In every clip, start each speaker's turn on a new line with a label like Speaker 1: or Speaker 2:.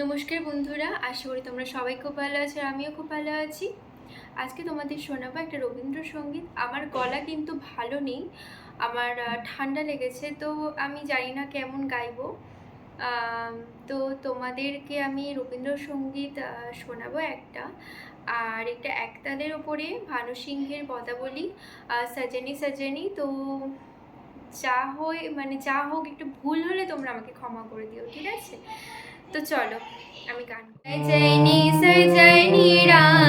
Speaker 1: নমস্কার বন্ধুরা আশা করি তোমরা সবাই খুব ভালো আছো আর আমিও খুব ভালো আছি। আজকে তোমাদের শোনাবো একটা রবীন্দ্রসঙ্গীত। আমার গলা কিন্তু ভালো নেই আমার ঠান্ডা লেগেছে তো আমি জানি না কেমন গাইবো। তো তোমাদেরকে আমি রবীন্দ্রসঙ্গীত শোনাবো একটা। আর একটা একতাদের ওপরে ভানু সিংহের পদাবলী আহ, সাজেনি সাজেনি। তো যা হয় মানে যা হোক একটু ভুল হলে তোমরা আমাকে ক্ষমা করে দিও ঠিক আছে? তো চলো আমি গান সজনি সজনি রাধিকালু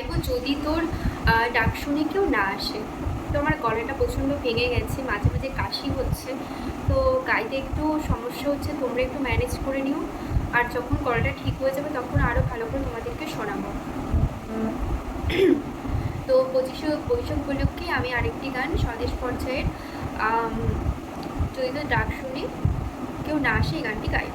Speaker 1: গাইবো যদি তোর ডাক শুনে কেউ না আসে। তো আমার গলাটা প্রচণ্ড ভেঙে গেছে, মাঝে মাঝে কাশি হচ্ছে। তো গাইতে একটু সমস্যা হচ্ছে, তোমরা একটু ম্যানেজ করে নিও। আর যখন গলাটা ঠিক হয়ে যাবে, তখন আরও ভালো করে তোমাদেরকে শোনাবো। তো পঁচিশে বৈশাখ উপলক্ষে আমি আরেকটি গান স্বদেশ পর্যায়ের যদি তোর ডাক শুনে কেউ না আসে, এই গানটি গাইব।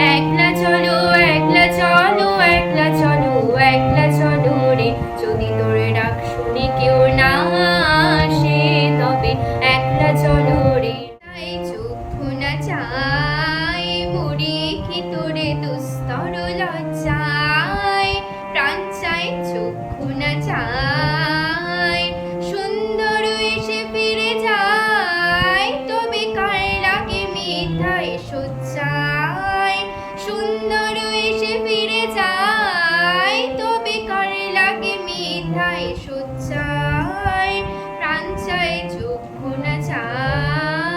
Speaker 1: তরল চাই প্রাণ চাই চক্ষু না চাই